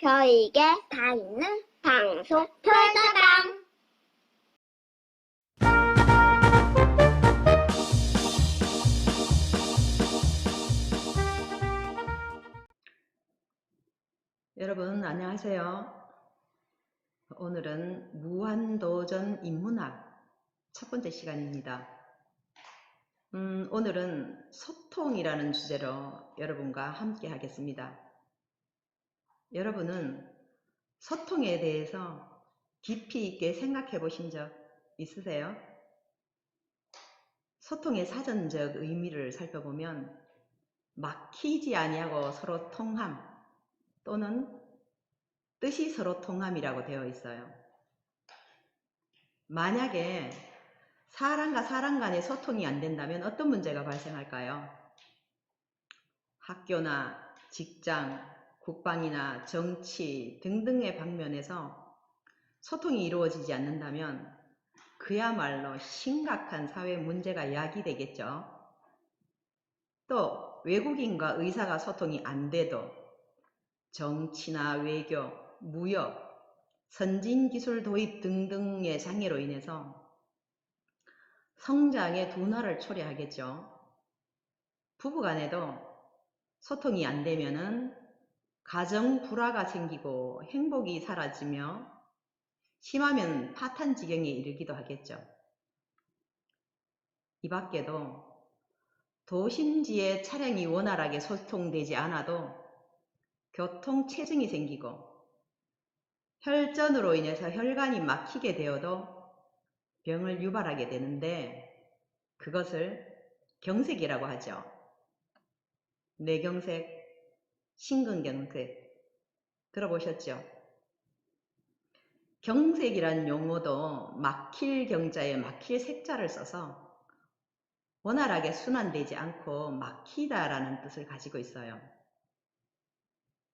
별에게 다 있는 방송 별다방 여러분 안녕하세요. 오늘은 무한도전 인문학 첫 번째 시간입니다. 음, 오늘은 소통이라는 주제로 여러분과 함께 하겠습니다. 여러분은 소통에 대해서 깊이 있게 생각해 보신 적 있으세요? 소통의 사전적 의미를 살펴보면 막히지 아니하고 서로 통함 또는 뜻이 서로 통함이라고 되어 있어요. 만약에 사람과 사람 간의 소통이 안 된다면 어떤 문제가 발생할까요? 학교나 직장, 국방이나 정치 등등의 방면에서 소통이 이루어지지 않는다면 그야말로 심각한 사회 문제가 야기되겠죠. 또 외국인과 의사가 소통이 안 돼도 정치나 외교, 무역, 선진 기술 도입 등등의 장애로 인해서 성장의 둔화를 초래하겠죠. 부부 간에도 소통이 안 되면은 가정 불화가 생기고 행복이 사라지며 심하면 파탄 지경에 이르기도 하겠죠. 이 밖에도 도심지의 차량이 원활하게 소통되지 않아도 교통 체증이 생기고 혈전으로 인해서 혈관이 막히게 되어도 병을 유발하게 되는데 그것을 경색이라고 하죠. 뇌경색, 심근경색 들어보셨죠? 경색이란 용어도 막힐 경자에 막힐 색자를 써서 원활하게 순환되지 않고 막히다라는 뜻을 가지고 있어요.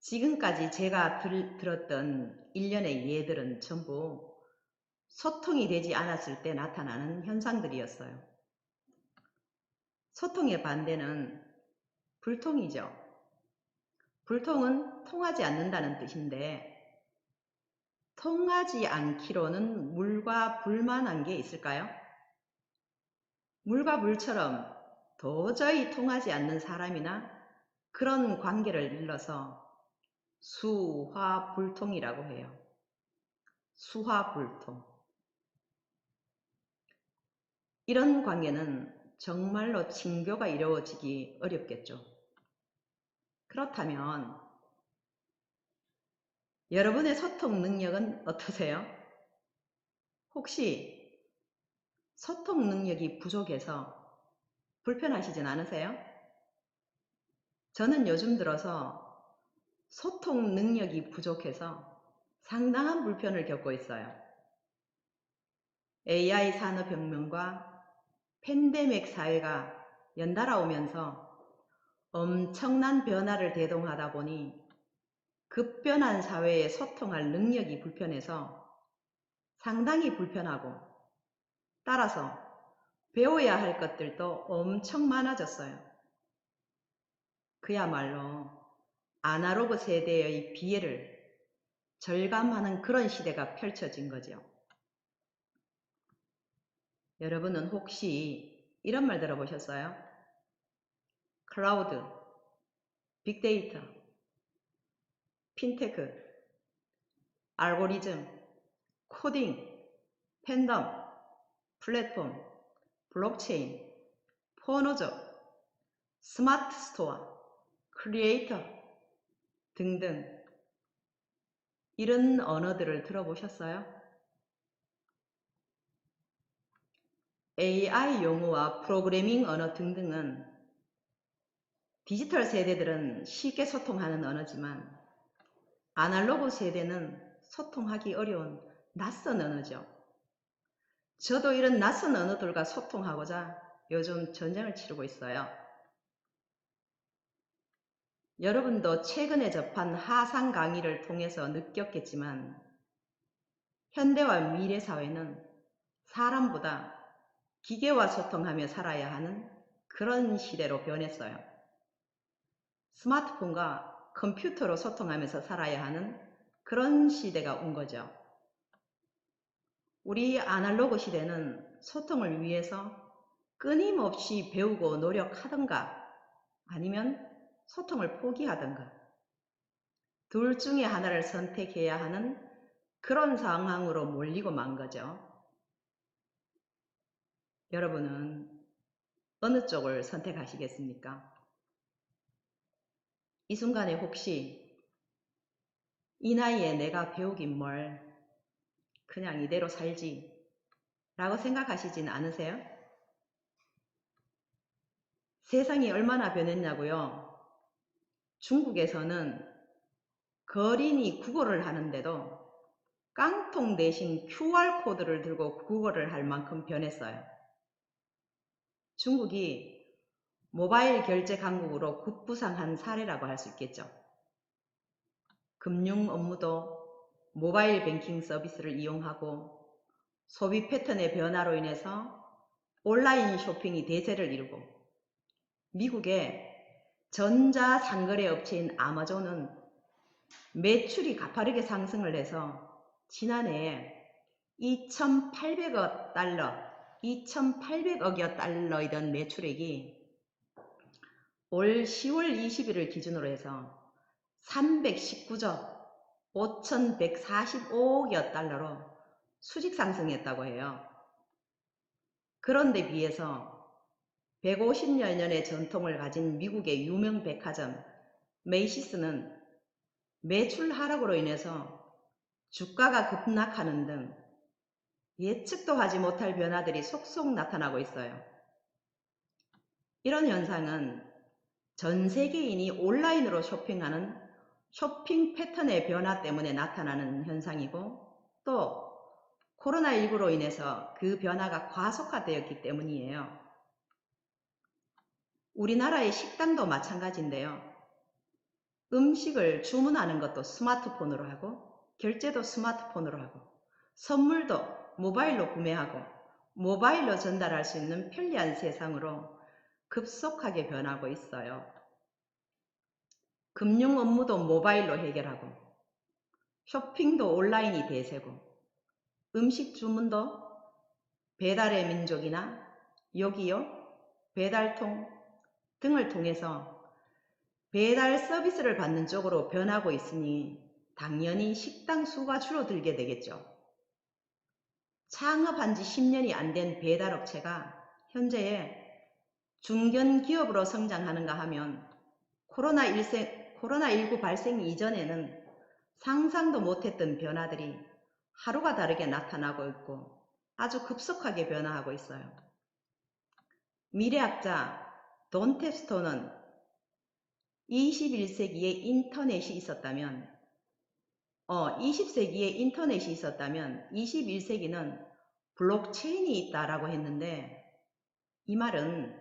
지금까지 제가 들, 들었던 일련의 예들은 전부 소통이 되지 않았을 때 나타나는 현상들이었어요. 소통의 반대는 불통이죠. 불통은 통하지 않는다는 뜻인데 통하지 않기로는 물과 불만한 게 있을까요? 물과 물처럼 도저히 통하지 않는 사람이나 그런 관계를 일러서 수화불통이라고 해요. 수화불통. 이런 관계는 정말로 친교가 이루어지기 어렵겠죠. 그렇다면 여러분의 소통 능력은 어떠세요? 혹시 소통 능력이 부족해서 불편하시진 않으세요? 저는 요즘 들어서 소통 능력이 부족해서 상당한 불편을 겪고 있어요. AI 산업혁명과 팬데믹 사회가 연달아 오면서 엄청난 변화를 대동하다 보니 급변한 사회에 소통할 능력이 불편해서 상당히 불편하고 따라서 배워야 할 것들도 엄청 많아졌어요. 그야말로 아날로그 세대의 비애를 절감하는 그런 시대가 펼쳐진 거죠. 여러분은 혹시 이런 말 들어보셨어요? 클라우드, 빅데이터, 핀테크, 알고리즘, 코딩, 팬덤, 플랫폼, 블록체인, 포노조, 스마트 스토어, 크리에이터 등등 이런 언어들을 들어보셨어요? AI 용어와 프로그래밍 언어 등등은 디지털 세대들은 쉽게 소통하는 언어지만 아날로그 세대는 소통하기 어려운 낯선 언어죠. 저도 이런 낯선 언어들과 소통하고자 요즘 전쟁을 치르고 있어요. 여러분도 최근에 접한 하상 강의를 통해서 느꼈겠지만 현대와 미래 사회는 사람보다 기계와 소통하며 살아야 하는 그런 시대로 변했어요. 스마트폰과 컴퓨터로 소통하면서 살아야 하는 그런 시대가 온 거죠. 우리 아날로그 시대는 소통을 위해서 끊임없이 배우고 노력하던가 아니면 소통을 포기하던가 둘 중에 하나를 선택해야 하는 그런 상황으로 몰리고 만 거죠. 여러분은 어느 쪽을 선택하시겠습니까? 이 순간에 혹시 이 나이에 내가 배우긴 뭘 그냥 이대로 살지 라고 생각하시진 않으세요? 세상이 얼마나 변했냐고요? 중국에서는 거린이 국어를 하는데도 깡통 대신 QR코드를 들고 국어를 할 만큼 변했어요. 중국이 모바일 결제 강국으로 급부상한 사례라고 할 수 있겠죠. 금융 업무도 모바일 뱅킹 서비스를 이용하고 소비 패턴의 변화로 인해서 온라인 쇼핑이 대세를 이루고 미국의 전자 상거래 업체인 아마존은 매출이 가파르게 상승을 해서 지난해에 2,800억 달러, 2,800억여 달러이던 매출액이 올 10월 20일을 기준으로 해서 319조 5,145억여 달러로 수직 상승했다고 해요. 그런데 비해서 150여 년의 전통을 가진 미국의 유명 백화점 메이시스는 매출 하락으로 인해서 주가가 급락하는 등 예측도 하지 못할 변화들이 속속 나타나고 있어요. 이런 현상은 전 세계인이 온라인으로 쇼핑하는 쇼핑 패턴의 변화 때문에 나타나는 현상이고 또 코로나19로 인해서 그 변화가 과속화되었기 때문이에요. 우리나라의 식당도 마찬가지인데요. 음식을 주문하는 것도 스마트폰으로 하고 결제도 스마트폰으로 하고 선물도 모바일로 구매하고 모바일로 전달할 수 있는 편리한 세상으로 급속하게 변하고 있어요. 금융 업무도 모바일로 해결하고 쇼핑도 온라인이 대세고 음식 주문도 배달의 민족이나 여기요, 배달통 등을 통해서 배달 서비스를 받는 쪽으로 변하고 있으니 당연히 식당 수가 줄어들게 되겠죠. 창업한 지 10년이 안 된 배달업체가 현재의 중견 기업으로 성장하는가 하면 코로나19 코로나19 발생 이전에는 상상도 못했던 변화들이 하루가 다르게 나타나고 있고 아주 급속하게 변화하고 있어요. 미래학자 돈 탭스톤은 21세기에 인터넷이 있었다면 어, 20세기에 인터넷이 있었다면 21세기는 블록체인이 있다라고 했는데 이 말은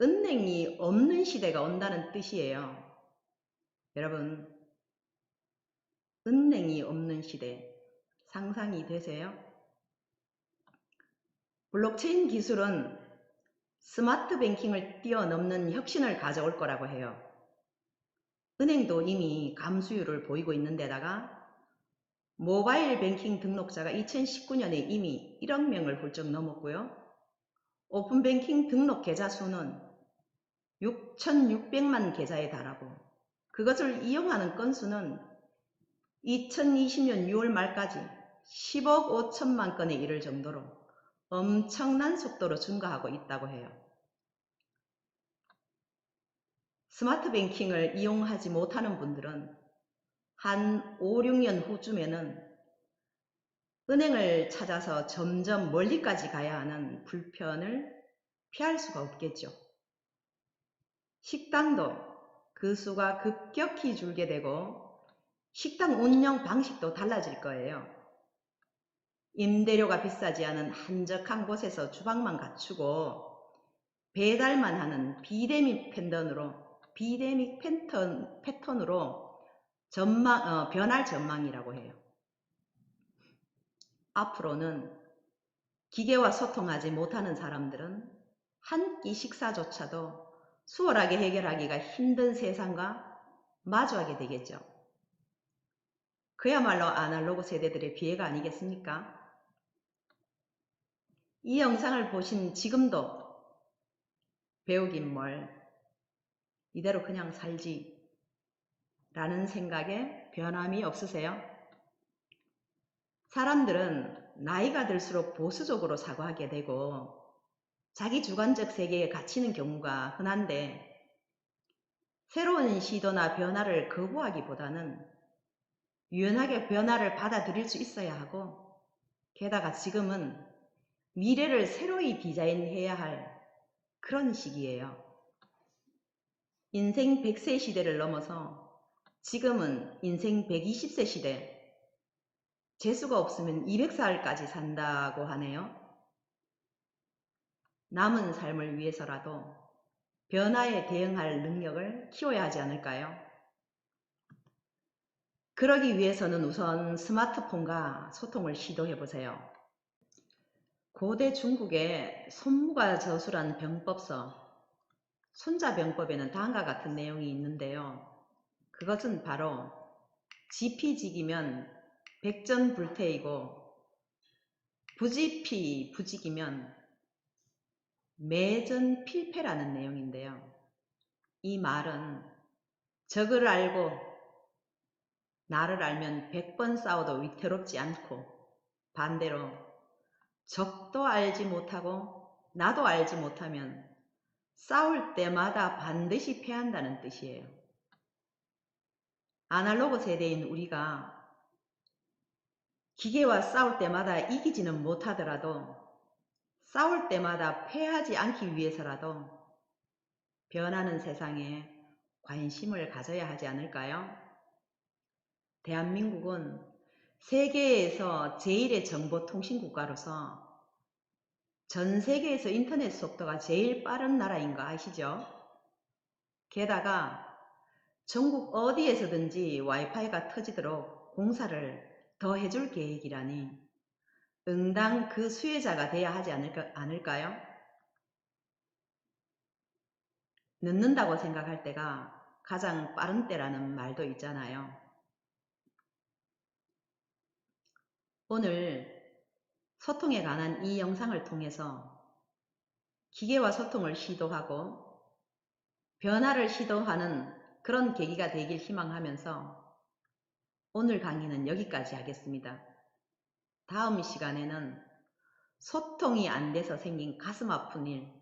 은행이 없는 시대가 온다는 뜻이에요. 여러분, 은행이 없는 시대 상상이 되세요? 블록체인 기술은 스마트 뱅킹을 뛰어넘는 혁신을 가져올 거라고 해요. 은행도 이미 감수율을 보이고 있는 데다가 모바일 뱅킹 등록자가 2019년에 이미 1억 명을 훌쩍 넘었고요. 오픈 뱅킹 등록 계좌 수는 6,600만 계좌에 달하고 그것을 이용하는 건수는 2020년 6월 말까지 10억 5천만 건에 이를 정도로 엄청난 속도로 증가하고 있다고 해요. 스마트 뱅킹을 이용하지 못하는 분들은 한 5, 6년 후쯤에는 은행을 찾아서 점점 멀리까지 가야 하는 불편을 피할 수가 없겠죠. 식당도 그 수가 급격히 줄게 되고 식당 운영 방식도 달라질 거예요. 임대료가 비싸지 않은 한적한 곳에서 주방만 갖추고 배달만 하는 비데믹 펜던으로 비데믹 패턴, 패턴으로 전망, 어, 변할 전망이라고 해요. 앞으로는 기계와 소통하지 못하는 사람들은 한 끼 식사조차도 수월하게 해결하기가 힘든 세상과 마주하게 되겠죠. 그야말로 아날로그 세대들의 비애가 아니겠습니까? 이 영상을 보신 지금도 배우긴 뭘 이대로 그냥 살지 라는 생각에 변함이 없으세요? 사람들은 나이가 들수록 보수적으로 사고하게 되고 자기 주관적 세계에 갇히는 경우가 흔한데 새로운 시도나 변화를 거부하기보다는 유연하게 변화를 받아들일 수 있어야 하고 게다가 지금은 미래를 새로이 디자인해야 할 그런 시기예요. 인생 100세 시대를 넘어서 지금은 인생 120세 시대 재수가 없으면 200살까지 산다고 하네요. 남은 삶을 위해서라도 변화에 대응할 능력을 키워야 하지 않을까요? 그러기 위해서는 우선 스마트폰과 소통을 시도해 보세요. 고대 중국의 손무가 저술한 병법서 손자병법에는 다음과 같은 내용이 있는데요. 그것은 바로 지피지기면 백전불태이고 부지피 부직이면 매전 필패라는 내용인데요. 이 말은 적을 알고 나를 알면 백번 싸워도 위태롭지 않고 반대로 적도 알지 못하고 나도 알지 못하면 싸울 때마다 반드시 패한다는 뜻이에요. 아날로그 세대인 우리가 기계와 싸울 때마다 이기지는 못하더라도 싸울 때마다 패하지 않기 위해서라도 변하는 세상에 관심을 가져야 하지 않을까요? 대한민국은 세계에서 제1의 정보통신국가로서 전 세계에서 인터넷 속도가 제일 빠른 나라인 거 아시죠? 게다가 전국 어디에서든지 와이파이가 터지도록 공사를 더 해줄 계획이라니 응당 그 수혜자가 돼야 하지 않을까, 않을까요? 늦는다고 생각할 때가 가장 빠른 때라는 말도 있잖아요. 오늘 소통에 관한 이 영상을 통해서 기계와 소통을 시도하고 변화를 시도하는 그런 계기가 되길 희망하면서 오늘 강의는 여기까지 하겠습니다. 다음 시간에는 소통이 안 돼서 생긴 가슴 아픈 일,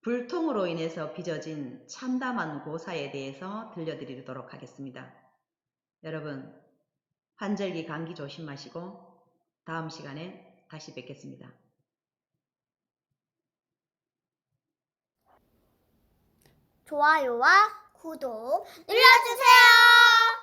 불통으로 인해서 빚어진 참담한 고사에 대해서 들려드리도록 하겠습니다. 여러분, 환절기 감기 조심하시고 다음 시간에 다시 뵙겠습니다. 좋아요와 구독 눌러주세요.